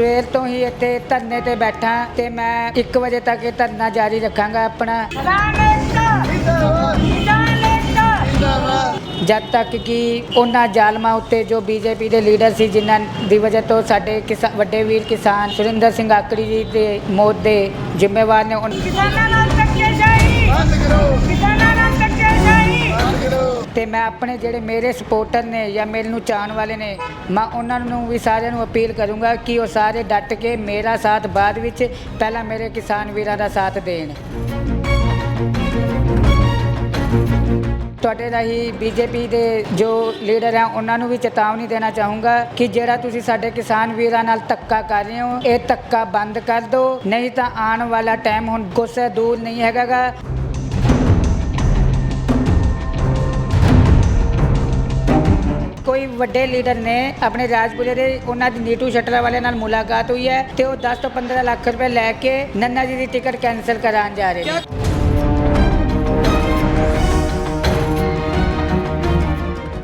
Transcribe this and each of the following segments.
ਸਵੇਰ ਤੋਂ ਹੀ ਇੱਥੇ ਧਰਨੇ ਤੇ ਬੈਠਾ ਤੇ ਮੈਂ 1 ਵਜੇ ਤੱਕ ਇਹ ਧਰਨਾ ਜਾਰੀ ਰੱਖਾਂਗਾ ਆਪਣਾ। ਜਦ ਤੱਕ ਕਿ ਉਹਨਾਂ ਜ਼ਾਲਮਾਂ ਉੱਤੇ ਜੋ ਬੀਜੇਪੀ ਦੇ ਲੀਡਰ ਸੀ, ਜਿਨ੍ਹਾਂ ਦੀ ਵਜ੍ਹਾ ਤੋਂ ਸਾਡੇ ਕਿਸਾ- ਵੱਡੇ ਵੀਰ ਕਿਸਾਨ ਸੁਰਿੰਦਰ ਸਿੰਘ ਆਕੜੀ ਜੀ ਦੇ ਮੌਤ ਦੇ ਜ਼ਿੰਮੇਵਾਰ ਨੇ ਕਿਸਾਨਾਂ ਨਾਲ ਧੱਕੇਸ਼ਾਹੀ ਬੰਦ ਕਰੋ ਕਿਸਾਨਾਂ ਨਾਲ ਤੇ ਮੈਂ ਆਪਣੇ ਜਿਹੜੇ ਮੇਰੇ ਸਪੋਰਟਰ ਨੇ ਜਾਂ ਮੇਰੇ ਨੂੰ ਚਾਹਣ ਵਾਲੇ ਨੇ, ਮੈਂ ਉਹਨਾਂ ਨੂੰ ਵੀ ਸਾਰਿਆਂ ਨੂੰ ਅਪੀਲ ਕਰੂੰਗਾ ਕਿ ਉਹ ਸਾਰੇ ਡਟ ਕੇ ਮੇਰਾ ਸਾਥ ਬਾਅਦ ਵਿੱਚ ਪਹਿਲਾਂ ਮੇਰੇ ਕਿਸਾਨ ਵੀਰਾਂ ਦਾ ਸਾਥ ਦੇਣ। ਤੁਹਾਡੇ ਰਾਹੀਂ ਬੀਜੇਪੀ ਦੇ ਜੋ ਲੀਡਰ ਆ, ਉਹਨਾਂ ਨੂੰ ਵੀ ਚੇਤਾਵਨੀ ਦੇਣਾ ਚਾਹੂੰਗਾ ਕਿ ਜਿਹੜਾ ਤੁਸੀਂ ਸਾਡੇ ਕਿਸਾਨ ਵੀਰਾਂ ਨਾਲ ਧੱਕਾ ਕਰ ਰਹੇ ਹੋ, ਇਹ ਧੱਕਾ ਬੰਦ ਕਰ ਦਿਓ। ਨਹੀਂ ਤਾਂ ਆਉਣ ਵਾਲਾ ਟਾਈਮ ਹੁਣ ਗੁੱਸੇ ਦੂਰ ਨਹੀਂ ਹੈਗਾਗਾ। ਕੋਈ ਵੱਡੇ ਲੀਡਰ ਨੇ ਆਪਣੇ ਰਾਜਪੁਰੇ ਦੇ, ਉਹਨਾਂ ਦੀ ਨੀਟੂ ਸ਼ਟਰਾ ਵਾਲੇ ਨਾਲ ਮੁਲਾਕਾਤ ਹੋਈ ਹੈ ਤੇ ਉਹ 10 ਤੋਂ 15 ਲੱਖ ਰੁਪਏ ਲੈ ਕੇ ਨੰਨਾ ਜੀ ਦੀ ਟਿਕਟ ਕੈਨਸਲ ਕਰਾਉਣ ਜਾ ਰਹੇ ਨੇ।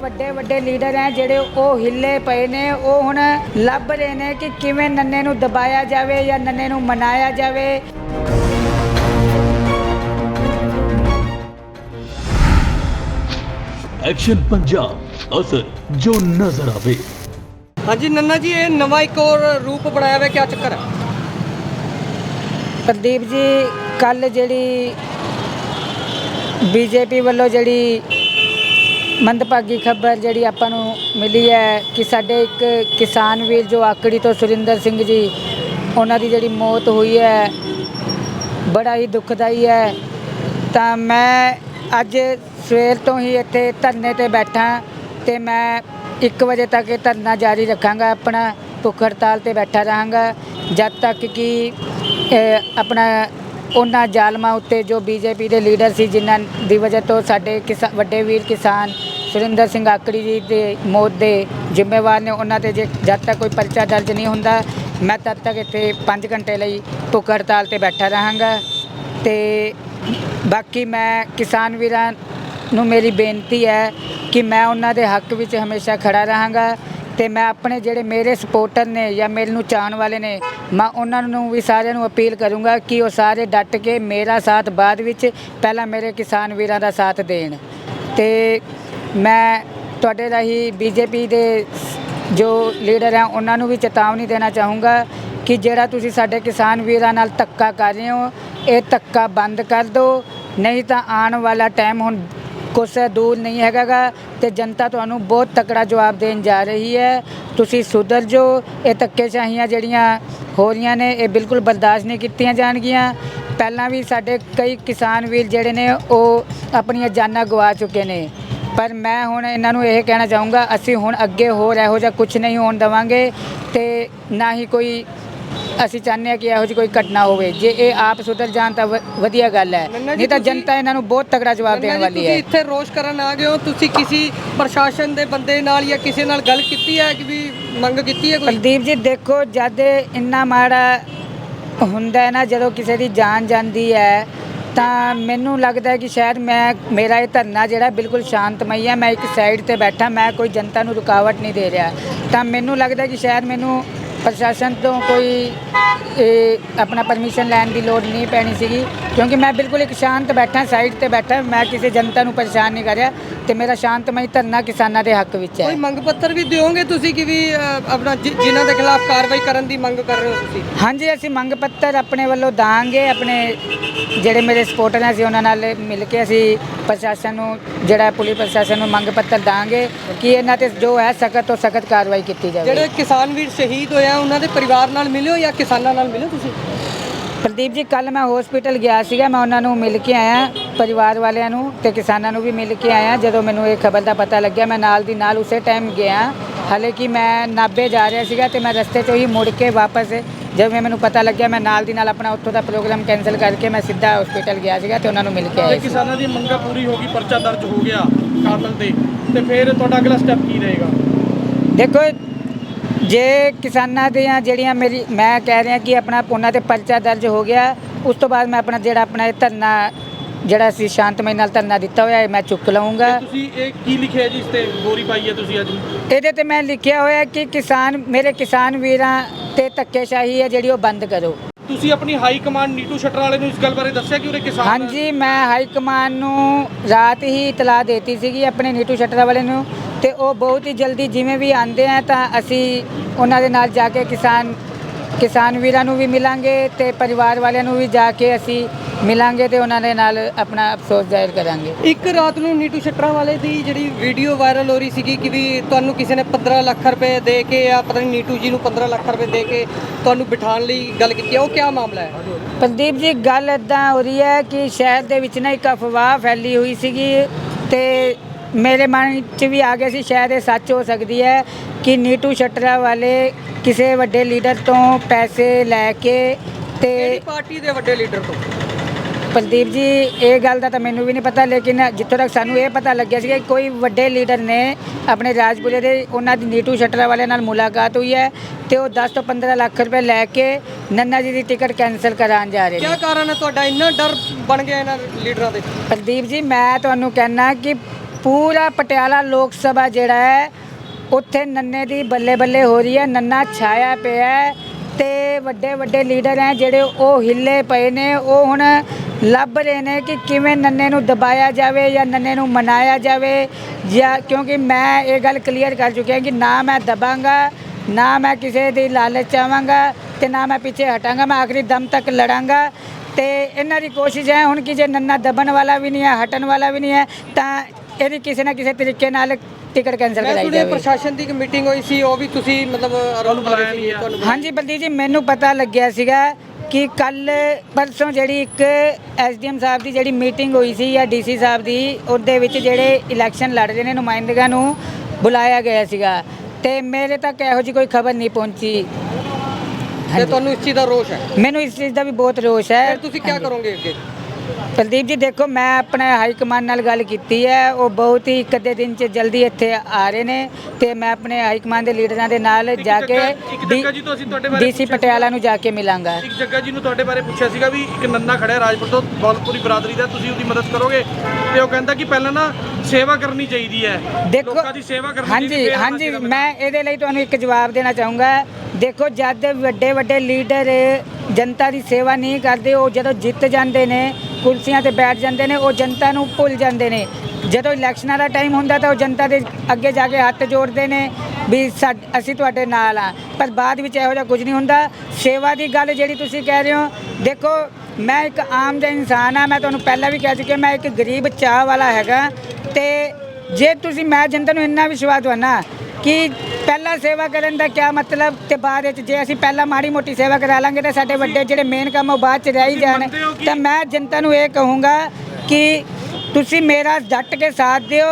ਵੱਡੇ ਵੱਡੇ ਲੀਡਰ ਹੈ ਜਿਹੜੇ ਉਹ ਹਿੱਲੇ ਪਏ ਨੇ, ਉਹ ਹੁਣ ਲੱਭ ਰਹੇ ਨੇ ਕਿ ਕਿਵੇਂ ਨੰਨੇ ਨੂੰ ਦਬਾਇਆ ਜਾਵੇ ਜਾਂ ਨੰਨੇ ਨੂੰ ਮਨਾਇਆ ਜਾਵੇ। ਐਕਸ਼ਨ ਪੰਜਾਬ ਅਸਰ ਜੋ ਨਜ਼ਰ ਆਵੇ। ਹਾਂਜੀ ਨੰਨਾ ਜੀ ਇਹ ਨਵਾਂ ਇੱਕ ਹੋਰ ਰੂਪ ਬਣਾਇਆ ਹੋਇਆ ਕਿਆ ਚੱਕਰ ਹੈ? ਪ੍ਰਦੀਪ ਜੀ ਕੱਲ ਜਿਹੜੀ ਬੀਜੇਪੀ ਵੱਲੋਂ ਜਿਹੜੀ ਮੰਦਭਾਗੀ ਖਬਰ ਜਿਹੜੀ ਆਪਾਂ ਨੂੰ ਮਿਲੀ ਹੈ ਕਿ ਸਾਡੇ ਇੱਕ ਕਿਸਾਨ ਵੀਰ ਜੋ ਆਕੜੀ ਤੋਂ ਸੁਰਿੰਦਰ ਸਿੰਘ ਜੀ ਉਹਨਾਂ ਦੀ ਜਿਹੜੀ ਮੌਤ ਹੋਈ ਹੈ ਬੜਾ ਹੀ ਦੁਖਦਾਈ ਹੈ। ਤਾਂ ਮੈਂ ਅੱਜ ਸਵੇਰ ਤੋਂ ਹੀ ਇੱਥੇ ਧਰਨੇ ਤੇ ਬੈਠਾ ਤੇ ਮੈਂ 1 ਵਜੇ ਤੱਕ ਇਹ ਧਰਨਾ ਜਾਰੀ ਰੱਖਾਂਗਾ, ਆਪਣਾ ਭੁੱਖ ਹੜਤਾਲ ਤੇ ਬੈਠਾ ਰਹਾਂਗਾ। ਜਦ ਤੱਕ ਕਿ ਆਪਣਾ ਉਹਨਾਂ ਜ਼ਾਲਮਾਂ ਉੱਤੇ ਜੋ ਬੀਜੇਪੀ ਦੇ ਲੀਡਰ ਸੀ, ਜਿਨ੍ਹਾਂ ਦੀ ਵਜ੍ਹਾ ਤੋਂ ਸਾਡੇ ਕਿਸਾ- ਵੱਡੇ ਵੀਰ ਕਿਸਾਨ ਸੁਰਿੰਦਰ ਸਿੰਘ ਆਕੜੀ ਜੀ ਦੇ ਮੌਤ ਦੇ ਜ਼ਿੰਮੇਵਾਰ ਨੇ, ਉਹਨਾਂ ਤੇ ਜੇ ਜਦ ਤੱਕ ਕੋਈ ਪਰਚਾ ਦਰਜ ਨਹੀਂ ਹੁੰਦਾ, ਮੈਂ ਤਦ ਤੱਕ ਇੱਥੇ 5 ਘੰਟੇ ਲਈ ਭੁੱਖ ਹੜਤਾਲ ਤੇ ਬੈਠਾ ਰਹਾਂਗਾ। ਤੇ ਬਾਕੀ ਮੈਂ ਕਿਸਾਨ ਵੀਰਾਂ ਨੂੰ ਮੇਰੀ ਬੇਨਤੀ ਹੈ ਕਿ ਮੈਂ ਉਹਨਾਂ ਦੇ ਹੱਕ ਵਿੱਚ ਹਮੇਸ਼ਾ ਖੜਾ ਰਹਾਂਗਾ ਤੇ ਮੈਂ ਆਪਣੇ ਜਿਹੜੇ ਮੇਰੇ ਸਪੋਰਟਰ ਨੇ ਜਾਂ ਮੇਰੇ ਨੂੰ ਚਾਹਣ ਵਾਲੇ ਨੇ, ਮੈਂ ਉਹਨਾਂ ਨੂੰ ਵੀ ਸਾਰਿਆਂ ਨੂੰ ਅਪੀਲ ਕਰੂੰਗਾ ਕਿ ਉਹ ਸਾਰੇ ਡਟ ਕੇ ਮੇਰਾ ਸਾਥ ਬਾਅਦ ਵਿੱਚ ਪਹਿਲਾਂ ਮੇਰੇ ਕਿਸਾਨ ਵੀਰਾਂ ਦਾ ਸਾਥ ਦੇਣ। ਤੇ ਮੈਂ ਤੁਹਾਡੇ ਰਾਹੀਂ ਬੀਜੇਪੀ ਦੇ ਜੋ ਲੀਡਰ ਹੈ ਉਹਨਾਂ ਨੂੰ ਵੀ ਚੇਤਾਵਨੀ ਦੇਣਾ ਚਾਹੂੰਗਾ ਕਿ ਜਿਹੜਾ ਤੁਸੀਂ ਸਾਡੇ ਕਿਸਾਨ ਵੀਰਾਂ ਨਾਲ ਧੱਕਾ ਕਰ ਰਹੇ ਹੋ, ਇਹ ਧੱਕਾ ਬੰਦ ਕਰ ਦਿਓ, ਨਹੀਂ ਤਾਂ ਆਉਣ ਵਾਲਾ ਟਾਈਮ ਹੁਣ ਕੁਛ ਦੂਰ ਨਹੀਂ ਹੈਗਾਗਾ ਤੇ ਜਨਤਾ ਤੁਹਾਨੂੰ ਬਹੁਤ ਤਕੜਾ ਜਵਾਬ ਦੇਣ ਜਾ ਰਹੀ ਹੈ। ਤੁਸੀਂ ਸੁਧਰ ਜੋ ਇਹ ਧੱਕੇਸ਼ਾਹੀਆਂ ਜਿਹੜੀਆਂ ਹੋ ਰਹੀਆਂ ਨੇ, ਇਹ ਬਿਲਕੁਲ ਬਰਦਾਸ਼ਤ ਨਹੀਂ ਕੀਤੀਆਂ ਜਾਣਗੀਆਂ। ਪਹਿਲਾਂ ਵੀ ਸਾਡੇ ਕਈ ਕਿਸਾਨ ਵੀਰ ਜਿਹੜੇ ਨੇ, ਉਹ ਆਪਣੀਆਂ ਜਾਨਾਂ ਗਵਾ ਚੁੱਕੇ ਨੇ। ਪਰ ਮੈਂ ਹੁਣ ਇਹਨਾਂ ਨੂੰ ਇਹ ਕਹਿਣਾ ਚਾਹੂੰਗਾ, ਅਸੀਂ ਹੁਣ ਅੱਗੇ ਹੋਰ ਇਹੋ ਜਿਹਾ ਕੁਝ ਨਹੀਂ ਹੋਣ ਦੇਵਾਂਗੇ ਤੇ ਨਾ ਹੀ ਕੋਈ ਅਸੀਂ ਚਾਹੁੰਦੇ ਹਾਂ ਕਿ ਇਹੋ ਜਿਹੀ ਕੋਈ ਘਟਨਾ ਹੋਵੇ। ਜੇ ਇਹ ਆਪ ਸੁਧਰ ਜਾਣ ਤਾਂ ਵ- ਵਧੀਆ ਗੱਲ ਹੈ। ਨੰਨਾ ਜੀ ਨਹੀਂ ਤਾਂ ਤੁਸੀਂ- ਜਨਤਾ ਇਹਨਾਂ ਨੂੰ ਬਹੁਤ ਤਗੜਾ ਜਵਾਬ ਦੇਣ ਵਾਲੀ ਤੁਸੀਂ ਹੈ। ਇੱਥੇ ਰੋਸ਼ ਕਰਨ ਆ ਗਏ ਹੋ। ਤੁਸੀਂ ਕਿਸੇ ਪ੍ਰਸ਼ਾਸਨ ਦੇ ਬੰਦੇ ਨਾਲ ਜਾਂ ਕਿਸੇ ਨਾਲ ਗੱਲ ਕੀਤੀ ਹੈ ਕਿ ਵੀ ਮੰਗ ਕੀਤੀ ਹੈ ਕੋਈ? ਪ੍ਰਦੀਪ ਜੀ ਦੇਖੋ ਜਦ ਇੰਨਾ ਮਾੜਾ ਹੁੰਦਾ ਹੈ ਨਾ ਜਦੋਂ ਕਿਸੇ ਦੀ ਜਾਨ ਜਾਂਦੀ ਹੈ ਤਾਂ ਮੈਨੂੰ ਲੱਗਦਾ ਹੈ ਕਿ ਸ਼ਾਇਦ ਮੈਂ ਮੇਰਾ ਇਹ ਧਰਨਾ ਜਿਹੜਾ ਬਿਲਕੁਲ ਸ਼ਾਂਤਮਈ ਹੈ। ਮੈਂ ਇੱਕ ਸਾਈਡ ਤੇ ਬੈਠਾ ਮੈਂ ਕੋਈ ਜਨਤਾ ਨੂੰ ਰੁਕਾਵਟ ਨਹੀਂ ਦੇ ਰਿਹਾ। ਤਾਂ ਮੈਨੂੰ ਲੱਗਦਾ ਕਿ ਸ਼ਾਇਦ ਮੈਨੂੰ ਪ੍ਰਸ਼ਾਸਨ ਤੋਂ ਕੋਈ ਇਹ ਆਪਣਾ ਪਰਮਿਸ਼ਨ ਲੈਣ ਦੀ ਲੋੜ ਨਹੀਂ ਪੈਣੀ ਸੀਗੀ। ਕਿਉਂਕਿ ਮੈਂ ਬਿਲਕੁਲ ਇੱਕ ਸ਼ਾਂਤ ਬੈਠਾ ਸਾਈਡ ਤੇ ਬੈਠਾ ਮੈਂ ਕਿਸੇ ਜਨਤਾ ਨੂੰ ਪਰੇਸ਼ਾਨ ਨਹੀਂ ਕਰ ਰਿਹਾ ਤੇ ਮੇਰਾ ਸ਼ਾਂਤਮਈ ਧਰਨਾ ਕਿਸਾਨਾਂ ਦੇ ਹੱਕ ਵਿੱਚ ਹੈ। ਕੋਈ ਮੰਗ ਪੱਤਰ ਵੀ ਦਿਓਗੇ ਤੁਸੀਂ ਕਿ ਵੀ ਅ, ਆਪਣਾ ਜਿ- ਜਿਨ੍ਹਾਂ ਦੇ ਖਿਲਾਫ ਕਾਰਵਾਈ ਕਰਨ ਦੀ ਮੰਗ ਕਰ ਰਹੇ ਹੋ ਤੁਸੀਂ? ਹਾਂਜੀ ਅਸੀਂ ਮੰਗ ਪੱਤਰ ਆਪਣੇ ਵੱਲੋਂ ਦਾਂਗੇ ਆਪਣੇ ਜਿਹੜੇ ਮੇਰੇ ਸਪੋਰਟਰ ਨੇ ਅਸੀਂ ਉਹਨਾਂ ਨਾਲ ਮਿਲ ਕੇ ਅਸੀਂ ਪ੍ਰਸ਼ਾਸਨ ਨੂੰ ਜਿਹੜਾ ਪੁਲਿਸ ਪ੍ਰਸ਼ਾਸਨ ਨੂੰ ਮੰਗ ਪੱਤਰ ਦਾਂਗੇ ਕਿ ਇਹਨਾਂ ਤੇ ਜੋ ਹੈ ਸਖਤ ਤੋਂ ਸਖਤ ਕਾਰਵਾਈ ਕੀਤੀ ਜਾਵੇ। ਜਿਹੜੇ ਕਿਸਾਨ ਵੀਰ ਸ਼ਹੀਦ ਹੋਏ ਆ ਉਹਨਾਂ ਦੇ ਪਰਿਵਾਰ ਨਾਲ ਮਿਲਿਓ ਜਾਂ ਕਿਸਾਨਾਂ ਨਾਲ ਮਿਲਿਓ ਤੁਸੀਂ? ਪ੍ਰਦੀਪ ਜੀ ਕੱਲ ਮੈਂ ਹਸਪੀਟਲ ਗਿਆ ਸੀਗਾ ਮੈਂ ਉਹਨਾਂ ਨੂੰ ਮਿਲ ਕੇ ਆਇਆ ਪਰਿਵਾਰ ਵਾਲਿਆਂ ਨੂੰ ਤੇ ਕਿਸਾਨਾਂ ਨੂੰ ਵੀ ਮਿਲ ਕੇ ਆਇਆ ਜਦੋਂ ਮੈਨੂੰ ਇਹ ਖਬਰ ਦਾ ਪਤਾ ਲੱਗਿਆ ਮੈਂ ਨਾਲ ਦੀ ਨਾਲ ਉਸੇ ਟਾਈਮ ਗਿਆ। ਹਾਲੇ ਕਿ ਮੈਂ ਨਾਭੇ ਜਾ ਰਿਹਾ ਸੀਗਾ ਤੇ ਮੈਂ ਰਸਤੇ 'ਚੋਂ ਹੀ ਮੁੜ ਕੇ ਵਾਪਸ ਜਦੋਂ ਮੈਨੂੰ ਪਤਾ ਲੱਗਿਆ ਮੈਂ ਨਾਲ ਦੀ ਨਾਲ ਆਪਣਾ ਉੱਥੋਂ ਦਾ ਪ੍ਰੋਗਰਾਮ ਕੈਨਸਲ ਕਰਕੇ ਮੈਂ ਸਿੱਧਾ ਹਸਪੀਟਲ ਗਿਆ ਸੀਗਾ ਤੇ ਉਹਨਾਂ ਨੂੰ ਮਿਲ ਕੇ ਆਇਆ ਸੀ। ਕਿਸਾਨਾਂ ਦੀ ਮੰਗਾਂ ਪੂਰੀ ਹੋ ਗਈ ਪਰਚਾ ਦਰਜ ਹੋ ਗਿਆ ਕਾਤਲ ਤੇ। ਤੇ ਫਿਰ ਤੁਹਾਡਾ ਅਗਲਾ ਸਟੈਪ ਕੀ ਰਹੇਗਾ? ਦੇਖੋ ਜੇ ਕਿਸਾਨਾਂ ਦੀਆਂ ਜਿਹੜੀਆਂ ਮੇਰੀ ਮੈਂ ਕਹਿ ਰਿਹਾ ਕਿ ਆਪਣਾ ਉਹਨਾਂ ਤੇ ਪਰਚਾ ਦਰਜ ਹੋ ਗਿਆ ਉਸ ਤੋਂ ਬਾਅਦ ਮੈਂ ਆਪਣਾ ਜਿਹੜਾ ਆਪਣਾ ਇਹ ਧਰਨਾ ਜਿਹੜਾ ਸੀ ਸ਼ਾਂਤਮਈ ਨਾਲ ਧਰਨਾ ਦਿੱਤਾ ਹੋਇਆ ਹੈ ਮੈਂ ਚੁੱਕ ਲਵਾਂਗਾ ਤੁਸੀਂ ਇਹ ਕੀ ਲਿਖਿਆ ਜੀ ਇਸ ਤੇ ਗੋਰੀ ਪਾਈ ਹੈ ਤੁਸੀਂ ਅੱਜ? ਇਹਦੇ ਤੇ ਮੈਂ ਲਿਖਿਆ ਹੋਇਆ ਕਿ ਕਿਸਾਨ ਮੇਰੇ ਕਿਸਾਨ ਵੀਰਾਂ ਤੇ ਧੱਕੇਸ਼ਾਹੀ ਹੈ ਜਿਹੜੀ ਉਹ ਬੰਦ ਕਰੋ। ਤੁਸੀਂ ਆਪਣੀ ਹਾਈ ਕਮਾਂਡ ਨੀਟੂ ਸ਼ਟਰ ਵਾਲੇ ਨੂੰ ਇਸ ਗੱਲ ਬਾਰੇ ਦੱਸਿਆ ਕਿ ਉਰੇ ਕਿਸਾਨ ਹਾਂਜੀ ਮੈਂ ਹਾਈ ਕਮਾਨ ਨੂੰ ਰਾਤ ਹੀ ਇਤਲਾਹ ਦੇਤੀ ਸੀਗੀ ਆਪਣੇ ਨੀਟੂ ਸ਼ਟਰਾ ਵਾਲੇ ਨੂੰ ਤੇ ਉਹ ਬਹੁਤ ਹੀ ਜਲਦੀ ਜਿਵੇਂ ਵੀ ਆਂਦੇ ਆ ਤਾਂ ਅਸੀਂ ਉਹਨਾਂ ਦੇ ਨਾਲ ਜਾ ਕੇ ਕਿਸਾਨ ਕਿਸਾਨ ਵੀਰਾਂ ਨੂੰ ਵੀ ਮਿਲਾਂਗੇ ਤੇ ਪਰਿਵਾਰ ਵਾਲਿਆਂ ਨੂੰ ਵੀ ਜਾ ਕੇ ਅਸੀਂ ਮਿਲਾਂਗੇ ਤੇ ਉਹਨਾਂ ਦੇ ਨਾਲ ਆਪਣਾ ਅਫਸੋਸ ਜ਼ਾਹਿਰ ਕਰਾਂਗੇ। ਇੱਕ ਰਾਤ ਨੂੰ ਨੀਟੂ ਸ਼ਟਰਾਂ ਵਾਲੇ ਦੀ ਜਿਹੜੀ ਵੀਡੀਓ ਵਾਇਰਲ ਹੋ ਰਹੀ ਸੀਗੀ ਕਿ ਵੀ ਤੁਹਾਨੂੰ ਕਿਸੇ ਨੇ 15 ਲੱਖ ਰੁਪਏ ਦੇ ਕੇ ਜਾਂ ਪਤਾ ਨਹੀਂ ਨੀਟੂ ਜੀ ਨੂੰ 15 ਲੱਖ ਰੁਪਏ ਦੇ ਕੇ ਤੁਹਾਨੂੰ ਬਿਠਾਉਣ ਲਈ ਗੱਲ ਕੀਤੀ ਹੈ ਉਹ ਕੀ ਮਾਮਲਾ ਹੈ? ਪ੍ਰਦੀਪ ਜੀ ਗੱਲ ਇਦਾਂ ਹੋ ਰਹੀ ਹੈ ਕਿ ਸ਼ਹਿਰ ਦੇ ਵਿੱਚ ਨਾ ਇੱਕ ਅਫਵਾਹ ਫੈਲੀ ਹੋਈ ਸੀਗੀ ਤੇ ਮੇਰੇ ਮਨ 'ਚ ਵੀ ਆ ਗਿਆ ਸੀ ਸ਼ਾਇਦ ਇਹ ਸੱਚ ਹੋ ਸਕਦੀ ਹੈ ਕਿ ਨੀਟੂ ਸ਼ਟਰਾ ਵਾਲੇ ਕਿਸੇ ਵੱਡੇ ਲੀਡਰ ਤੋਂ ਪੈਸੇ ਲੈ ਕੇ ਕਿਹੜੀ ਤੇ ਪਾਰਟੀ ਦੇ ਵੱਡੇ ਲੀਡਰ ਤੋਂ? ਪ੍ਰਦੀਪ ਜੀ ਇਹ ਗੱਲ ਦਾ ਤਾਂ ਮੈਨੂੰ ਵੀ ਨਹੀਂ ਪਤਾ ਲੇਕਿਨ ਜਿੱਥੋਂ ਤੱਕ ਸਾਨੂੰ ਇਹ ਪਤਾ ਲੱਗਿਆ ਸੀ ਕਿ ਕੋਈ ਵੱਡੇ ਲੀਡਰ ਨੇ ਆਪਣੇ ਰਾਜਪੁਰੇ ਦੇ ਉਹਨਾਂ ਦੀ ਨੀਟੂ ਸ਼ਟਰਾ ਵਾਲੇ ਨਾਲ ਮੁਲਾਕਾਤ ਹੋਈ ਹੈ ਤੇ ਉਹ 10 ਤੋਂ 15 ਲੱਖ ਰੁਪਏ ਲੈ ਕੇ ਨੰਨਾ ਜੀ ਦੀ ਟਿਕਟ ਕੈਨਸਲ ਕਰਾਉਣ ਜਾ ਰਹੇ ਨੇ। ਕੀ ਕਾਰਨ ਹੈ ਤੁਹਾਡਾ? ਇੰਨਾ ਡਰ ਬਣ ਗਿਆ ਇਹਨਾਂ ਲੀਡਰਾਂ ਦੇ। ਪ੍ਰਦੀਪ ਜੀ ਮੈਂ ਤੁਹਾਨੂੰ ਕਹਿਣਾ ਕਿ ਪੂਰਾ ਪਟਿਆਲਾ ਲੋਕ ਸਭਾ ਜਿਹੜਾ ਹੈ, ਉੱਥੇ ਨੰਨੇ ਦੀ ਬੱਲੇ ਬੱਲੇ ਹੋ ਰਹੀ ਹੈ, ਨੰਨਾ ਛਾਇਆ ਪਿਆ ਹੈ ਤੇ ਵੱਡੇ ਵੱਡੇ ਲੀਡਰ ਹੈ ਜਿਹੜੇ ਉਹ ਹਿੱਲੇ ਪਏ ਨੇ, ਉਹ ਹੁਣ ਲੱਭ ਰਹੇ ਨੇ ਕਿ ਕਿਵੇਂ ਨੰਨੇ ਨੂੰ ਦਬਾਇਆ ਜਾਵੇ ਜਾਂ ਨੰਨੇ ਨੂੰ ਮਨਾਇਆ ਜਾਵੇ ਜਾਂ ਕਿਉਂਕਿ ਮੈਂ ਇਹ ਗੱਲ ਕਲੀਅਰ ਕਰ ਚੁੱਕਿਆ ਕਿ ਨਾ ਮੈਂ ਦਬਾਂਗਾ, ਨਾ ਮੈਂ ਕਿਸੇ ਦੀ ਲਾਲਚ ਚਾਹਾਂਗਾ ਤੇ ਨਾ ਮੈਂ ਪਿੱਛੇ ਹਟਾਂਗਾ, ਮੈਂ ਆਖਰੀ ਦਮ ਤੱਕ ਲੜਾਂਗਾ ਤੇ ਇਹਨਾਂ ਦੀ ਕੋਸ਼ਿਸ਼ ਹੈ ਹੁਣ ਕਿ ਜੇ ਨੰਨਾ ਦਬਣ ਵਾਲਾ ਵੀ ਨਹੀਂ ਹੈ, ਹਟਣ ਵਾਲਾ ਵੀ ਨਹੀਂ ਹੈ ਤਾਂ ਇਹਦੀ ਕਿਸੇ ਨਾ ਕਿਸੇ ਤਰੀਕੇ ਨਾਲ ਟਿਕਟ ਕੈਂਸਲ ਮੈਂ ਕਰਾਈ ਸੁਣਿਆ ਜਾਵੇ। ਪ੍ਰਸ਼ਾਸਨ ਦੀ ਇੱਕ ਮੀਟਿੰਗ ਹੋਈ ਸੀ ਉਹ ਵੀ ਤੁਸੀਂ ਮਤਲਬ ਆਰੋਪ ਲਾ ਰਹੇ ਸੀ ਤੁਹਾਨੂੰ। ਹਾਂਜੀ ਬਲਦੀਪ ਜੀ ਮੈਨੂੰ ਪਤਾ ਲੱਗਿਆ ਸੀਗਾ ਕਿ ਕੱਲ ਪਰਸੋਂ ਜਿਹੜੀ ਇੱਕ ਐਸਡੀਐਮ ਸਾਹਿਬ ਦੀ ਜਿਹੜੀ ਮੀਟਿੰਗ ਹੋਈ ਸੀ ਜਾਂ ਡੀਸੀ ਸਾਹਿਬ ਦੀ ਉਹਦੇ ਵਿੱਚ ਜਿਹੜੇ ਇਲੈਕਸ਼ਨ ਲੜ ਰਹੇ ਨੇ ਨੁਮਾਇੰਦਗਾਂ ਨੂੰ ਬੁਲਾਇਆ ਗਿਆ ਸੀਗਾ। ਤੇ ਮੇਰੇ ਤੱਕ ਇਹੋ ਜੀ ਕੋਈ ਖਬਰ ਨਹੀਂ ਪਹੁੰਚੀ। ਤੇ। ਤੁਹਾਨੂੰ ਇਸ ਚੀਜ਼ ਦਾ ਰੋਸ਼ ਹੈ? ਮੈਨੂੰ ਇਸ ਚੀਜ਼ ਦਾ ਵੀ ਬਹੁਤ ਰੋਸ਼ ਹੈ। ਫਿਰ ਤੁਸੀਂ ਕੀ ਹਾਂਜੀ। ਕਰੋਗੇ ਅੱਗੇ? ਕੁਲਦੀਪ ਜੀ ਦੇਖੋ ਮੈਂ ਆਪਣੇ ਹਾਈ ਕਮਾਂਡ ਨਾਲ ਗੱਲ ਕੀਤੀ ਹੈ। ਉਹ ਬਹੁਤ ਹੀ ਇੱਕ ਅੱਧੇ ਦਿਨ ਚ ਜਲਦੀ ਇੱਥੇ ਆ ਰਹੇ ਨੇ ਤੇ ਮੈਂ ਆਪਣੇ ਹਾਈ ਕਮਾਂਡ ਦੇ ਲੀਡਰਾਂ ਦੇ ਨਾਲ ਜਾ ਕੇ ਡੀਸੀ ਪਟਿਆਲਾ ਨੂੰ ਜਾ ਕੇ ਮਿਲਾਂਗਾ। ਇੱਕ ਜੱਗਾ ਜੀ ਨੂੰ ਤੁਹਾਡੇ ਬਾਰੇ ਪੁੱਛਿਆ ਸੀਗਾ ਵੀ ਇੱਕ ਨੰਨਾ ਖੜਿਆ ਰਾਜਪੁਰ ਤੋਂ ਬੌਲਪੁਰੀ ਬਰਾਦਰੀ ਦਾ ਤੁਸੀਂ ਉਹਦੀ ਮਦਦ ਕਰੋਗੇ? ਤੇ ਉਹ ਕਹਿੰਦਾ ਕਿ ਪਹਿਲਾਂ ਨਾ ਸੇਵਾ ਕਰਨੀ ਚਾਹੀਦੀ ਹੈ। ਦੇਖੋ ਲੋਕਾਂ ਦੀ ਸੇਵਾ ਕਰਨੀ ਹਾਂਜੀ ਹਾਂਜੀ ਮੈਂ ਇਹਦੇ ਲਈ ਤੁਹਾਨੂੰ ਇੱਕ ਜਵਾਬ ਦੇਣਾ ਚਾਹੂੰਗਾ। ਦੇਖੋ ਜਦ ਵੱਡੇ ਵੱਡੇ ਲੀਡਰ ਜਨਤਾ ਦੀ ਸੇਵਾ ਨਹੀਂ ਕਰਦੇ ਉਹ ਜਦੋਂ ਜਿੱਤ ਜਾਂਦੇ ਨੇ ਕੁਰਸੀਆਂ ਤੇ ਬੈਠ ਜਾਂਦੇ ਨੇ, ਉਹ ਜਨਤਾ ਨੂੰ ਭੁੱਲ ਜਾਂਦੇ ਨੇ। ਜਦੋਂ ਇਲੈਕਸ਼ਨਾਂ ਦਾ ਟਾਈਮ ਹੁੰਦਾ ਤਾਂ ਉਹ ਜਨਤਾ ਦੇ ਅੱਗੇ ਜਾ ਕੇ ਹੱਥ ਜੋੜਦੇ ਨੇ ਵੀ ਸਾਡ- ਅਸੀਂ ਤੁਹਾਡੇ ਨਾਲ ਆ ਪਰ ਬਾਅਦ ਵਿੱਚ ਇਹੋ ਜਿਹਾ ਕੁਝ ਨਹੀਂ ਹੁੰਦਾ। ਸੇਵਾ ਦੀ ਗੱਲ ਜਿਹੜੀ ਤੁਸੀਂ ਕਹਿ ਰਹੇ ਹੋ, ਦੇਖੋ, ਮੈਂ ਇੱਕ ਆਮ ਜਿਹਾ ਇਨਸਾਨ ਆ ਮੈਂ ਤੁਹਾਨੂੰ ਪਹਿਲਾਂ ਵੀ ਕਹਿ ਚੁੱਕਿਆ, ਮੈਂ ਇੱਕ ਗਰੀਬ ਚਾਹ ਵਾਲਾ ਹੈਗਾ। ਤੇ ਜੇ ਤੁਸੀਂ, ਮੈਂ ਜਨਤਾ ਨੂੰ ਇੰਨਾ ਵਿਸ਼ਵਾਸ ਦਵਾਨਾ ਕਿ ਪਹਿਲਾਂ ਸੇਵਾ ਕਰਨ ਦਾ ਕੀ ਮਤਲਬ ਤੇ ਬਾਅਦ ਵਿੱਚ ਜੇ ਅਸੀਂ ਪਹਿਲਾਂ ਮਾੜੀ ਮੋਟੀ ਸੇਵਾ ਕਰਾ ਲਾਂਗੇ ਤਾਂ ਸਾਡੇ ਵੱਡੇ ਜਿਹੜੇ ਮੇਨ ਕੰਮ ਉਹ ਬਾਅਦ ਚ ਰਹਿ ਹੀ ਜਾਣ। ਤਾਂ ਮੈਂ ਜਨਤਾ ਨੂੰ ਇਹ ਕਹੂੰਗਾ ਕਿ ਤੁਸੀਂ ਮੇਰਾ ਡਟ ਕੇ ਸਾਥ ਦਿਓ।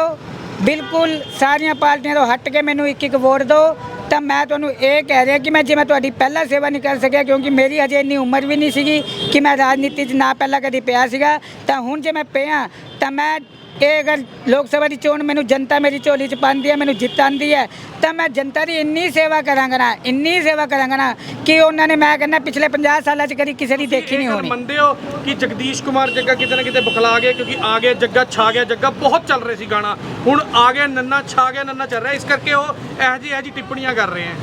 ਬਿਲਕੁਲ ਸਾਰੀਆਂ ਪਾਰਟੀਆਂ ਤੋਂ ਹਟ ਕੇ ਮੈਨੂੰ ਇੱਕ ਇੱਕ ਵੋਟ ਦਿਓ। ਤਾਂ ਮੈਂ ਤੁਹਾਨੂੰ ਇਹ ਕਹਿ ਰਿਹਾ ਕਿ ਮੈਂ ਜੇ ਮੈਂ ਤੁਹਾਡੀ ਪਹਿਲਾਂ ਸੇਵਾ ਨਹੀਂ ਕਰ ਸਕਿਆ ਕਿਉਂਕਿ ਮੇਰੀ ਅਜੇ ਇੰਨੀ ਉਮਰ ਵੀ ਨਹੀਂ ਸੀਗੀ ਕਿ ਮੈਂ ਰਾਜਨੀਤੀ 'ਚ ਨਾ ਪਹਿਲਾਂ ਕਦੀ ਪਿਆ ਸੀਗਾ। ਤਾਂ ਹੁਣ ਜੇ ਮੈਂ ਪਿਆ ਤਾਂ ਮੈਂ ਇਹ ਅਗਰ ਲੋਕ ਸਭਾ ਦੀ ਚੋਣ ਮੈਨੂੰ ਜਨਤਾ ਮੇਰੀ ਝੋਲੀ 'ਚ ਪਾਉਂਦੀ ਹੈ ਮੈਨੂੰ ਜਿੱਤਾਂਦੀ ਹੈ। ਤਾਂ ਮੈਂ ਜਨਤਾ ਦੀ ਇੰਨੀ ਸੇਵਾ ਕਰਾਂਗਾ ਨਾ ਇੰਨੀ ਸੇਵਾ ਕਰਾਂਗਾ ਨਾ ਕਿ ਉਹਨਾਂ ਨੇ ਮੈਂ ਕਹਿੰਦਾ ਪਿਛਲੇ 50 ਸਾਲਾਂ 'ਚ ਕਦੀ ਕਿਸੇ ਦੀ ਦੇਖੀ ਨਹੀਂ ਹੋਣੀ। ਮੰਨਦੇ ਹੋ ਕਿ ਜਗਦੀਸ਼ ਕੁਮਾਰ ਜੱਗਾ ਕਿਤੇ ਨਾ ਕਿਤੇ ਬੁਖਲਾ ਗਏ ਕਿਉਂਕਿ ਆ ਗਿਆ ਜੱਗਾ ਛਾ ਗਿਆ ਜੱਗਾ ਬਹੁਤ ਚੱਲ ਰਹੇ ਸੀ ਗਾਣਾ। ਹੁਣ ਆ ਗਿਆ ਨੰਨਾ ਛਾ ਗਿਆ ਨੰਨਾ ਚੱਲ ਰਿਹਾ ਇਸ ਕਰਕੇ ਉਹ ਇਹੋ ਜਿਹੀ ਇਹੋ ਜਿਹੀ ਟਿੱਪਣੀਆਂ ਕਰ ਰਹੇ ਹੈ।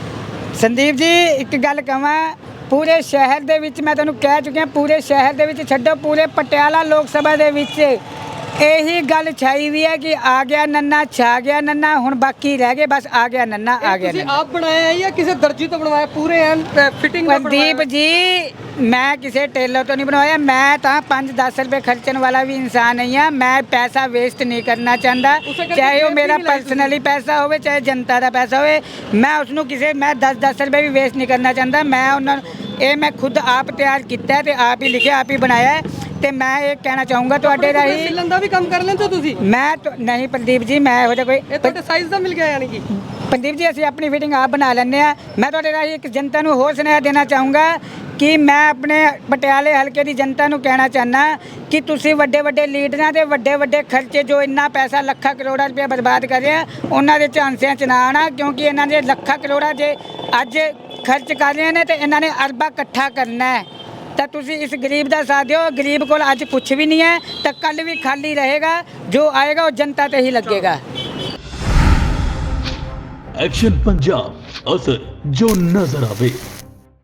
ਸੰਦੀਪ ਜੀ ਇੱਕ ਗੱਲ ਕਹਾਂ ਪੂਰੇ ਸ਼ਹਿਰ ਦੇ ਵਿੱਚ ਮੈਂ ਤੁਹਾਨੂੰ ਕਹਿ ਚੁੱਕਿਆ ਪੂਰੇ ਸ਼ਹਿਰ ਦੇ ਵਿੱਚ ਛੱਡੋ ਪੂਰੇ ਪਟਿਆਲਾ ਲੋਕ ਸਭਾ ਦੇ ਵਿੱਚ ਇਹੀ ਗੱਲ ਛਾਈ ਵੀ ਹੈ ਕਿ ਆ ਗਿਆ ਨੰਨਾ ਛਾ ਗਿਆ ਨੰਨਾ ਹੁਣ ਬਾਕੀ ਰਹਿ ਗਏ ਬਸ ਆ ਗਿਆ ਨੰਨਾ ਆ ਗਿਆ ਤੁਸੀਂ ਨੰਨਾ। ਆਪ ਬਣਾਇਆ ਹੈ ਜਾਂ ਕਿਸੇ ਦਰਜੀ ਤੋਂ ਬਣਵਾਇਆ? ਪੂਰੇ ਐਨ ਫਿਟਿੰਗ ਦਾ ਪ੍ਰਦੀਪ ਜੀ ਮੈਂ ਕਿਸੇ ਟੇਲਰ ਤੋਂ ਨਹੀਂ ਬਣਵਾਇਆ। ਮੈਂ ਤਾਂ 5-10 ਰੁਪਏ ਖਰਚਣ ਵਾਲਾ ਵੀ ਇਨਸਾਨ ਨਹੀਂ ਆ। ਮੈਂ ਪੈਸਾ ਵੇਸਟ ਨਹੀਂ ਕਰਨਾ ਚਾਹੁੰਦਾ। ਉਸੇ ਕਰਕੇ ਚਾਹੇ ਉਹ ਮੇਰਾ ਵੀ ਪਰਸਨਲੀ ਪੈਸਾ ਹੋਵੇ ਚਾਹੇ ਜਨਤਾ ਦਾ ਪੈਸਾ ਹੋਵੇ ਮੈਂ ਉਸ ਨੂੰ ਕਿਸੇ ਮੈਂ 10-10 ਰੁਪਏ ਵੀ ਵੇਸਟ ਨਹੀਂ ਕਰਨਾ ਚਾਹੁੰਦਾ। ਮੈਂ ਉਹਨਾਂ ਨੂੰ ਇਹ ਮੈਂ ਖੁਦ ਆਪ ਤਿਆਰ ਕੀਤਾ ਹੈ ਤੇ ਆਪ ਹੀ ਲਿਖਿਆ ਆਪ ਹੀ ਬਣਾਇਆ ਹੈ। ਤੇ ਮੈਂ ਇਹ ਕਹਿਣਾ ਚਾਹੂੰਗਾ ਤੁਹਾਡੇ ਰਾਹੀਂ ਸਿਲਨ ਦਾ ਵੀ ਕੰਮ ਕਰ ਲੈਂਦੇ ਤੁਸੀਂ? ਮੈਂ ਤੁ- ਨਹੀਂ ਪ੍ਰਦੀਪ ਜੀ ਮੈਂ ਇਹੋ ਜਿਹਾ ਕੋਈ ਇਹ ਤੁਹਾਡੇ ਸਾਈਜ਼ ਦਾ ਮਿਲ ਗਿਆ ਯਾਨੀ ਕਿ? ਪ੍ਰਦੀਪ ਜੀ ਅਸੀਂ ਆਪਣੀ ਫਿਟਿੰਗ ਆਪ ਬਣਾ ਲੈਂਦੇ ਆ ਮੈਂ ਤੁਹਾਡੇ ਰਾਹੀਂ ਇੱਕ ਜਨਤਾ ਨੂੰ ਹੋਰ ਸੁਨੇਹਾ ਦੇਣਾ ਚਾਹੂੰਗਾ ਕਿ ਮੈਂ ਆਪਣੇ ਪਟਿਆਲੇ ਹਲਕੇ ਦੀ ਜਨਤਾ ਨੂੰ ਕਹਿਣਾ ਚਾਹਨਾ ਕਿ ਤੁਸੀਂ ਵੱਡੇ ਵੱਡੇ ਲੀਡਰਾਂ ਦੇ ਵੱਡੇ ਵੱਡੇ ਖਰਚੇ ਜੋ ਇੰਨਾ ਪੈਸਾ ਲੱਖਾਂ ਕਰੋੜਾਂ ਰੁਪਏ ਬਰਬਾਦ ਕਰ ਰਹੇ ਆ ਉਹਨਾਂ ਦੇ ਝਾਂਸਿਆਂ ਚ ਨਾ ਆਣਾ ਕਿਉਂਕਿ ਇਹਨਾਂ ਦੇ ਲੱਖਾਂ ਕਰੋੜਾਂ ਜੇ ਅੱਜ ਖਰਚ ਕਰ ਰਹੇ ਨੇ ਤੇ ਇਹਨਾਂ ਨੇ ਅਰਬਾਂ ਇਕੱਠਾ ਕਰਨਾ ਹੈ। ਤਾਂ ਤੁਸੀਂ ਇਸ ਗਰੀਬ ਦਾ ਸਾਥ ਦਿਓ। ਗਰੀਬ ਕੋਲ ਅੱਜ ਕੁਝ ਵੀ ਨਹੀਂ ਹੈ, ਤਾਂ ਕੱਲ ਵੀ ਖਾਲੀ ਰਹੇਗਾ। ਜੋ ਆਏਗਾ, ਉਹ ਜਨਤਾ ਤੇ ਹੀ ਲੱਗੇਗਾ। ਐਕਸ਼ਨ ਪੰਜਾਬ ਅਸਰ ਜੋ ਨਜ਼ਰ ਆਵੇ।